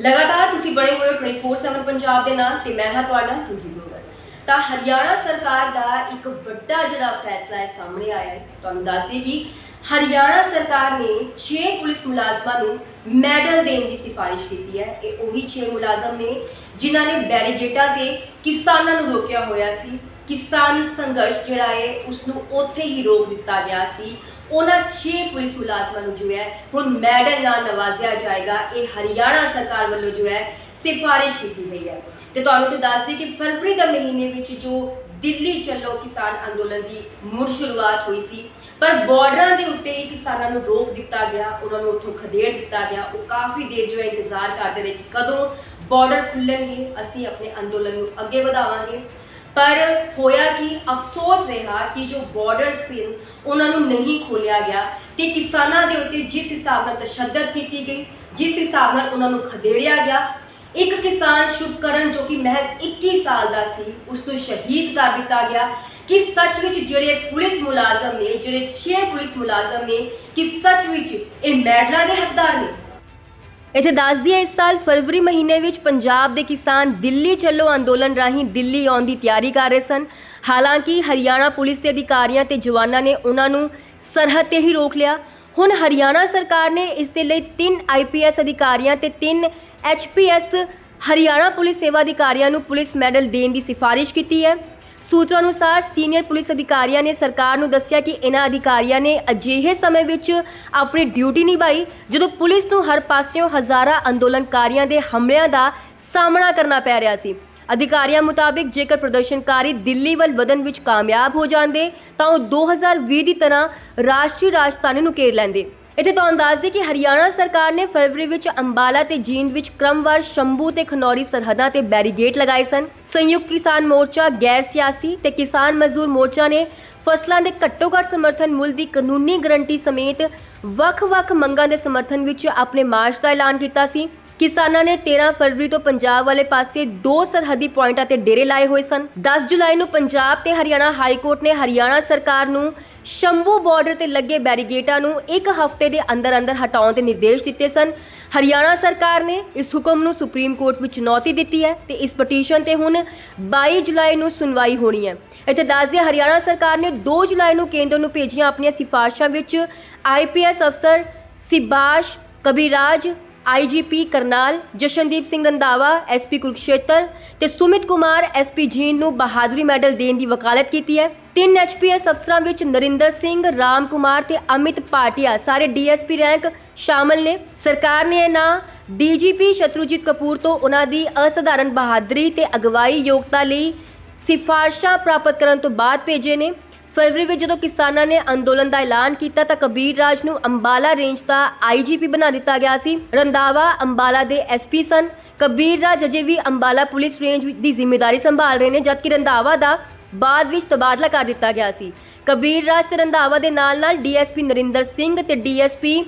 ਲਗਾਤਾਰ ਤੁਸੀਂ ਬਣੇ ਹੋਏ ਹੋ 24/7 ਪੰਜਾਬ ਦੇ ਨਾਲ ਤੇ ਮੈਂ ਹਾਂ ਤੁਹਾਡਾ ਰੂਹੀ ਗਲੋਬਲ ਤਾਂ ਹਰਿਆਣਾ ਸਰਕਾਰ ਦਾ ਇੱਕ ਵੱਡਾ ਜਿਹੜਾ ਫੈਸਲਾ ਹੈ ਸਾਹਮਣੇ ਆਇਆ ਹੈ, ਤੁਹਾਨੂੰ ਦੱਸ ਦਈਏ ਕਿ ਹਰਿਆਣਾ ਸਰਕਾਰ ਨੇ 6 ਪੁਲਿਸ ਮੁਲਾਜ਼ਮਾਂ ਨੂੰ ਮੈਡਲ ਦੇਣ ਦੀ ਸਿਫਾਰਿਸ਼ ਕੀਤੀ ਹੈ। ਇਹ ਉਹੀ 6 ਮੁਲਾਜ਼ਮ ਨੇ ਜਿਨ੍ਹਾਂ ਨੇ ਬੈਰੀਗੇਟਾਂ ਤੇ ਕਿਸਾਨਾਂ ਨੂੰ ਰੋਕਿਆ ਹੋਇਆ ਸੀ। ਕਿਸਾਨ ਸੰਘਰਸ਼ ਜਿਹੜਾ ਹੈ ਉਸ ਨੂੰ ਉੱਥੇ ਹੀ ਰੋਕ ਦਿੱਤਾ ਗਿਆ ਸੀ। ਉਹਨਾਂ 6 ਪੁਲਿਸ ਮੁਲਾਜ਼ਮਾਂ ਨੂੰ ਜੋ ਹੈ, ਹੁਣ ਮੈਡਲ ਨਾਲ ਨਵਾਜ਼ਿਆ ਜਾਏਗਾ। ਇਹ ਹਰਿਆਣਾ ਸਰਕਾਰ ਵੱਲੋਂ ਜੋ ਹੈ, ਸਿਫਾਰਿਸ਼ ਕੀਤੀ ਗਈ ਹੈ। ਤੇ ਤੁਹਾਨੂੰ ਤੇ ਦੱਸ ਦਈਏ ਕਿ ਫਰਵਰੀ ਦੇ ਮਹੀਨੇ ਵਿੱਚ ਜੋ ਦਿੱਲੀ ਚੱਲੋ ਕਿਸਾਨ ਅੰਦੋਲਨ ਦੀ ਮੁੜ ਸ਼ੁਰੂਆਤ ਹੋਈ ਸੀ, ਪਰ ਬਾਰਡਰਾਂ ਦੇ ਉੱਤੇ ਹੀ ਕਿਸਾਨਾਂ ਨੂੰ ਰੋਕ ਦਿੱਤਾ ਗਿਆ, ਉਹਨਾਂ ਨੂੰ ਉੱਥੋਂ ਖਦੇੜ ਦਿੱਤਾ ਗਿਆ। ਉਹ ਕਾਫੀ ਦੇਰ ਜੋ ਹੈ ਇੰਤਜ਼ਾਰ ਕਰਦੇ ਰਹੇ ਕਿ ਕਦੋਂ ਬਾਰਡਰ ਖੁੱਲਣਗੇ, ਅਸੀਂ ਆਪਣੇ ਅੰਦੋਲਨ ਨੂੰ ਅੱਗੇ ਵਧਾਵਾਂਗੇ। ਪਰ ਹੋਇਆ ਕਿ, ਅਫਸੋਸ ਰਿਹਾ ਕਿ ਜੋ ਬਾਰਡਰ ਸੀ, ਉਹਨਾਂ ਨੂੰ ਨਹੀਂ ਖੋਲਿਆ ਗਿਆ ਤੇ ਕਿਸਾਨਾਂ ਦੇ ਉੱਤੇ ਜਿਸ ਹਿਸਾਬ ਨਾਲ ਤਸ਼ੱਦਦ ਕੀਤੀ ਗਈ, ਜਿਸ ਹਿਸਾਬ ਨਾਲ ਉਹਨਾਂ ਨੂੰ ਖਦੇੜਿਆ ਗਿਆ, ਇੱਕ ਕਿਸਾਨ ਸ਼ੁਭਕਰਨ ਜੋ ਕਿ ਮਹਿਜ਼ 21 ਸਾਲ ਦਾ ਸੀ, ਉਸ ਨੂੰ ਸ਼ਹੀਦ ਕਰ ਦਿੱਤਾ ਗਿਆ ਕਿ ਸੱਚ ਵਿੱਚ ਜਿਹੜੇ ਪੁਲਿਸ ਮੁਲਾਜ਼ਮ ਨੇ, ਜਿਹੜੇ 6 ਪੁਲਿਸ ਮੁਲਾਜ਼ਮ ਨੇ, ਕਿ ਸੱਚ ਵਿੱਚ ਇਹ ਮੈਡਲਾਂ ਦੇ ਹੱਕਦਾਰ ਨੇ। ਇੱਥੇ ਦੱਸਦੀ ਹੈ, ਇਸ ਸਾਲ ਫਰਵਰੀ ਮਹੀਨੇ ਵਿੱਚ ਪੰਜਾਬ ਦੇ ਕਿਸਾਨ ਦਿੱਲੀ ਚੱਲੋ ਅੰਦੋਲਨ ਰਾਹੀਂ ਦਿੱਲੀ ਆਉਣ ਦੀ ਤਿਆਰੀ ਕਰ ਰਹੇ ਸਨ। ਹਾਲਾਂਕਿ ਹਰਿਆਣਾ ਪੁਲਿਸ ਦੇ ਅਧਿਕਾਰੀਆਂ ਤੇ ਜਵਾਨਾਂ ਨੇ ਉਹਨਾਂ ਨੂੰ ਸਰਹੱਦ ਤੇ ਹੀ ਰੋਕ ਲਿਆ। ਹੁਣ ਹਰਿਆਣਾ ਸਰਕਾਰ ਨੇ ਇਸ ਦੇ ਲਈ 3 ਆਈਪੀਐਸ ਅਧਿਕਾਰੀਆਂ ਤੇ 3 ਐਚਪੀਐਸ ਹਰਿਆਣਾ ਪੁਲਿਸ ਸੇਵਾ ਅਧਿਕਾਰੀਆਂ ਨੂੰ ਪੁਲਿਸ ਮੈਡਲ ਦੇਣ ਦੀ ਸਿਫਾਰਿਸ਼ ਕੀਤੀ ਹੈ। ਸੂਤਰਾਂ ਅਨੁਸਾਰ ਸੀਨੀਅਰ ਪੁਲਿਸ ਅਧਿਕਾਰੀਆਂ ਨੇ ਸਰਕਾਰ ਨੂੰ ਦੱਸਿਆ ਕਿ ਇਹਨਾਂ ਅਧਿਕਾਰੀਆਂ ਨੇ ਅਜਿਹੇ ਸਮੇਂ ਵਿੱਚ ਆਪਣੀ ਡਿਊਟੀ ਨਿਭਾਈ, ਜਦੋਂ ਪੁਲਿਸ ਨੂੰ ਹਰ ਪਾਸਿਓਂ ਹਜ਼ਾਰਾਂ ਅੰਦੋਲਨਕਾਰੀਆਂ ਦੇ ਹਮਲਿਆਂ ਦਾ ਸਾਹਮਣਾ ਕਰਨਾ ਪੈ ਰਿਹਾ ਸੀ। ਅਧਿਕਾਰੀਆਂ ਮੁਤਾਬਿਕ ਜੇਕਰ ਪ੍ਰਦਰਸ਼ਨਕਾਰੀ ਦਿੱਲੀ ਵੱਲ ਵਧਣ ਵਿੱਚ ਕਾਮਯਾਬ ਹੋ ਜਾਂਦੇ, ਤਾਂ ਉਹ 2020 ਦੀ ਤਰ੍ਹਾਂ ਰਾਸ਼ਟਰੀ ਰਾਜਧਾਨੀ ਨੂੰ ਘੇਰ ਲੈਂਦੇ। ਇੱਥੇ ਤੁਹਾਨੂੰ ਦੱਸ ਦਈਏ ਕਿ ਹਰਿਆਣਾ ਸਰਕਾਰ ਨੇ ਫਰਵਰੀ ਵਿੱਚ ਅੰਬਾਲਾ ਤੇ ਜੀਂਦ ਵਿੱਚ ਕ੍ਰਮਵਾਰ ਸ਼ੰਭੂ ਤੇ ਖਨੌਰੀ ਸਰਹੱਦਾਂ ਤੇ ਬੈਰੀਗੇਟ ਲਗਾਏ ਸਨ। ਸੰਯੁਕਤ ਕਿਸਾਨ ਮੋਰਚਾ, ਗੈਰ ਸਿਆਸੀ ਤੇ ਕਿਸਾਨ ਮਜ਼ਦੂਰ ਮੋਰਚਾ ਨੇ ਫਸਲਾਂ ਦੇ ਘੱਟੋ ਘੱਟ ਸਮਰਥਨ ਮੁੱਲ ਦੀ ਕਾਨੂੰਨੀ ਗਰੰਟੀ ਸਮੇਤ ਵੱਖ-ਵੱਖ ਮੰਗਾਂ ਦੇ ਸਮਰਥਨ ਵਿੱਚ ਆਪਣੇ ਮਾਰਚ ਦਾ ਐਲਾਨ ਕੀਤਾ ਸੀ। ਕਿਸਾਨਾਂ ਨੇ 13 ਫਰਵਰੀ ਤੋਂ ਪੰਜਾਬ ਵਾਲੇ ਪਾਸੇ ਦੋ ਸਰਹੱਦੀ ਪੁਆਇੰਟਾਂ ਤੇ ਡੇਰੇ ਲਾਏ ਹੋਏ ਸਨ। 10 ਜੁਲਾਈ ਨੂੰ ਪੰਜਾਬ ਤੇ ਹਰਿਆਣਾ ਹਾਈ ਕੋਰਟ ਨੇ ਹਰਿਆਣਾ ਸਰਕਾਰ ਨੂੰ ਸ਼ੰਭੂ ਬਾਰਡਰ ਤੇ ਲੱਗੇ ਬੈਰੀਗੇਟਾਂ ਨੂੰ ਇੱਕ ਹਫ਼ਤੇ ਦੇ ਅੰਦਰ ਅੰਦਰ ਹਟਾਉਣ ਦੇ ਨਿਰਦੇਸ਼ ਦਿੱਤੇ ਸਨ। ਹਰਿਆਣਾ ਸਰਕਾਰ ਨੇ ਇਸ ਹੁਕਮ ਨੂੰ ਸੁਪਰੀਮ ਕੋਰਟ ਵਿੱਚ ਚੁਣੌਤੀ ਦਿੱਤੀ ਹੈ ਤੇ ਇਸ ਪਟੀਸ਼ਨ ਤੇ ਹੁਣ 22 ਜੁਲਾਈ ਨੂੰ ਸੁਣਵਾਈ ਹੋਣੀ ਹੈ। ਇੱਥੇ ਦੱਸ ਦਈਏ, ਹਰਿਆਣਾ ਸਰਕਾਰ ਨੇ 2 ਜੁਲਾਈ ਨੂੰ ਕੇਂਦਰ ਨੂੰ ਭੇਜੀਆਂ ਆਪਣੀਆਂ ਸਿਫਾਰਸ਼ਾਂ ਵਿੱਚ ਆਈਪੀਐਸ ਅਫਸਰ ਸਿਬਾਸ਼ ਕਬੀਰਾਜ ਆਈਜੀਪੀ ਕਰਨਾਲ, ਜਸ਼ਨਦੀਪ ਸਿੰਘ ਰੰਦਾਵਾ ਐਸਪੀ ਕੁਰਕਸ਼ੇਤਰ ਤੇ ਸੁਮਿਤ ਕੁਮਾਰ ਐਸਪੀ ਜੀਨ ਨੂੰ ਬਹਾਦਰੀ ਮੈਡਲ ਦੇਣ ਦੀ ਵਕਾਲਤ ਕੀਤੀ ਹੈ। ਤਿੰਨ ਐਚਪੀਐਸ ਅਫਸਰਾਂ ਵਿੱਚ ਨਰਿੰਦਰ ਸਿੰਘ, ਰਾਮ ਕੁਮਾਰ ਤੇ ਅਮਿਤ ਪਾਟਿਆ ਸਾਰੇ ਡੀਐਸਪੀ ਰੈਂਕ ਸ਼ਾਮਲ ਨੇ। ਸਰਕਾਰ ਨੇ ਇਹ ਨਾਂ ਡੀਜੀਪੀ ਸ਼ਤਰੂਜੀਤ ਕਪੂਰ ਤੋਂ ਉਹਨਾਂ ਦੀ ਅਸਧਾਰਨ ਬਹਾਦਰੀ ਤੇ ਅਗਵਾਈ ਯੋਗਤਾ ਲਈ ਸਿਫਾਰਸ਼ਾਂ ਪ੍ਰਾਪਤ ਕਰਨ ਤੋਂ ਬਾਅਦ ਭੇਜੇ ਨੇ। ਫਰਵਰੀ ਵਿੱਚ ਜਦੋਂ ਕਿਸਾਨਾਂ ਨੇ ਅੰਦੋਲਨ ਦਾ ਐਲਾਨ ਕੀਤਾ ਤਾਂ ਕਬੀਰ ਰਾਜ ਨੂੰ ਅੰਬਾਲਾ ਰੇਂਜ ਦਾ ਆਈਜੀਪੀ ਬਣਾ ਦਿੱਤਾ ਗਿਆ ਸੀ। ਰੰਦਾਵਾ ਅੰਬਾਲਾ ਦੇ ਐਸਪੀ ਸਨ। ਕਬੀਰ ਰਾਜ ਅਜੇ ਵੀ ਅੰਬਾਲਾ ਪੁਲਿਸ ਰੇਂਜ ਦੀ ਜ਼ਿੰਮੇਵਾਰੀ ਸੰਭਾਲ ਰਹੇ ਨੇ, ਜਦਕਿ ਰੰਦਾਵਾ ਦਾ ਬਾਅਦ ਵਿੱਚ ਤਬਾਦਲਾ ਕਰ ਦਿੱਤਾ ਗਿਆ ਸੀ। ਕਬੀਰ ਰਾਜ ਤੇ ਰੰਦਾਵਾ ਦੇ ਨਾਲ-ਨਾਲ ਡੀਐਸਪੀ ਨਰਿੰਦਰ ਸਿੰਘ ਤੇ ਡੀਐਸਪੀ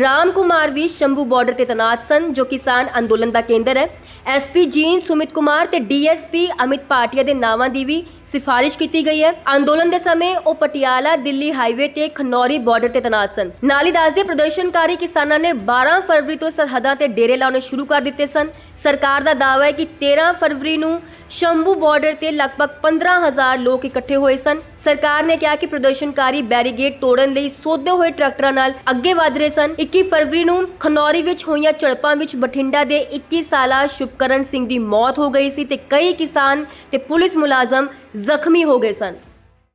ਰਾਮ ਕੁਮਾਰ ਵੀ ਸ਼ੰਭੂ ਬਾਰਡਰ ਤੇ ਤੈਨਾਤ ਸਨ, ਜੋ ਕਿਸਾਨ ਅੰਦੋਲਨ ਦਾ ਕੇਂਦਰ ਹੈ। ਐਸਪੀ ਜੀਨ, ਸੁਮਿਤ ਕੁਮਾਰ ਤੇ ਡੀਐਸਪੀ ਅਮਿਤ ਪਾਟਿਆ ਦੇ ਨਾਵਾਂ ਦੀ ਵੀ ਸਿਫਾਰਿਸ਼ ਕੀਤੀ ਗਈ ਹੈ। ਅੰਦੋਲਨ ਦੇ ਸਮੇਂ ਉਹ ਪਟਿਆਲਾ, ਦਿੱਲੀ ਹਾਈਵੇ ਤੇ ਖਨੌਰੀ ਬਾਰਡਰ ਤੇ ਤੈਨਾਤ ਸਨ। ਨਾਲ ਹੀ ਦੱਸਦੇ ਪ੍ਰਦਰਸ਼ਨਕਾਰੀ ਕਿਸਾਨਾਂ ਨੇ 12 ਫਰਵਰੀ ਤੋਂ ਸਰਹੱਦਾਂ ਤੇ ਡੇਰੇ ਲਾਉਣੇ ਸ਼ੁਰੂ ਕਰ ਦਿੱਤੇ ਸਨ। ਸਰਕਾਰ ਦਾ ਦਾਅਵਾ ਹੈ ਕਿ 13 ਫਰਵਰੀ ਨੂੰ ਸ਼ੰਭੂ ਬਾਰਡਰ ਤੇ ਲਗਭਗ 15000 ਲੋਕ ਇਕੱਠੇ ਹੋਏ ਸਨ। ਸਰਕਾਰ ਨੇ ਕਿਹਾ ਕਿ ਪ੍ਰਦਰਸ਼ਨਕਾਰੀ ਬੈਰੀਗੇਡ ਤੋੜਨ ਲਈ ਸੋਧੇ ਹੋਏ ਟਰੈਕਟਰਾਂ ਨਾਲ ਅੱਗੇ ਵਧ ਰਹੇ ਸਨ। 21 ਫਰਵਰੀ ਨੂੰ ਖਨੌਰੀ ਵਿੱਚ ਹੋਈਆਂ ਝੜਪਾਂ ਵਿੱਚ ਬਠਿੰਡਾ ਦੇ 21 ਸਾਲਾ ਸ਼ੁਭਕਰਨ ਸਿੰਘ ਦੀ ਮੌਤ ਹੋ ਗਈ ਸੀ ਤੇ ਕਈ ਕਿਸਾਨ ਤੇ ਪੁਲਿਸ ਮੁਲਾਜ਼ਮ ਜ਼ਖਮੀ ਹੋ ਗਏ ਸਨ।